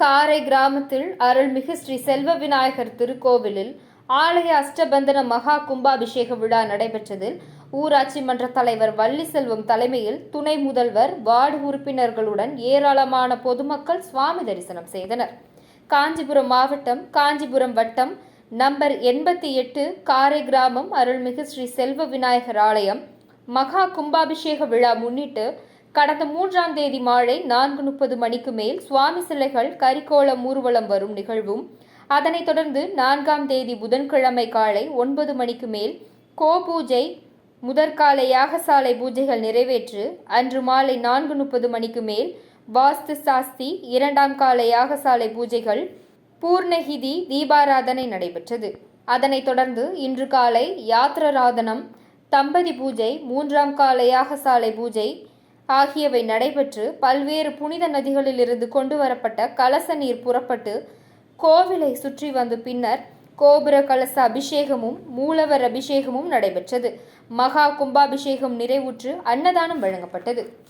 காரை கிராமத்தில் அருள்மிகு ஸ்ரீ செல்வ விநாயகர் திருக்கோவிலில் ஆலய அஷ்டபந்தன மகா கும்பாபிஷேக விழா நடைபெற்றதில் ஊராட்சி மன்ற தலைவர் வள்ளி செல்வம் தலைமையில் துணை முதல்வர் வார்டு உறுப்பினர்களுடன் ஏராளமான பொதுமக்கள் சுவாமி தரிசனம் செய்தனர். காஞ்சிபுரம் மாவட்டம் காஞ்சிபுரம் வட்டம் நம்பர் எண்பத்தி எட்டு காரை கிராமம் அருள்மிகு ஸ்ரீ செல்வ விநாயகர் ஆலயம். மகா கும்பாபிஷேக விழா முன்னிட்டு கடந்த மூன்றாம் தேதி மாலை நான்கு முப்பது மணிக்கு மேல் சுவாமி சிலைகள் கரிக்கோளம் ஊர்வலம் வரும் நிகழ்வும். அதனைத் தொடர்ந்து நான்காம் தேதி புதன்கிழமை காலை ஒன்பது மணிக்கு மேல் கோபூஜை முதற்கால யாகசாலை பூஜைகள் நிறைவேற்று. அன்று மாலை நான்கு முப்பது மணிக்கு மேல் வாஸ்து சாஸ்தி இரண்டாம் கால யாகசாலை பூஜைகள் பூர்ணகிதி தீபாராதனை நடைபெற்றது. அதனைத் தொடர்ந்து இன்று காலை யாத்திரராதனம் தம்பதி பூஜை மூன்றாம் கால யாகசாலை பூஜை ஆகியவை நடைபெற்று பல்வேறு புனித நதிகளிலிருந்து கொண்டு வரப்பட்ட கலச நீர் புறப்பட்டு கோவிலை சுற்றி வந்த பின்னர் கோபுர கலச அபிஷேகமும் மூலவர் அபிஷேகமும் நடைபெற்றது. மகா கும்பாபிஷேகம் நிறைவுற்று அன்னதானம் வழங்கப்பட்டது.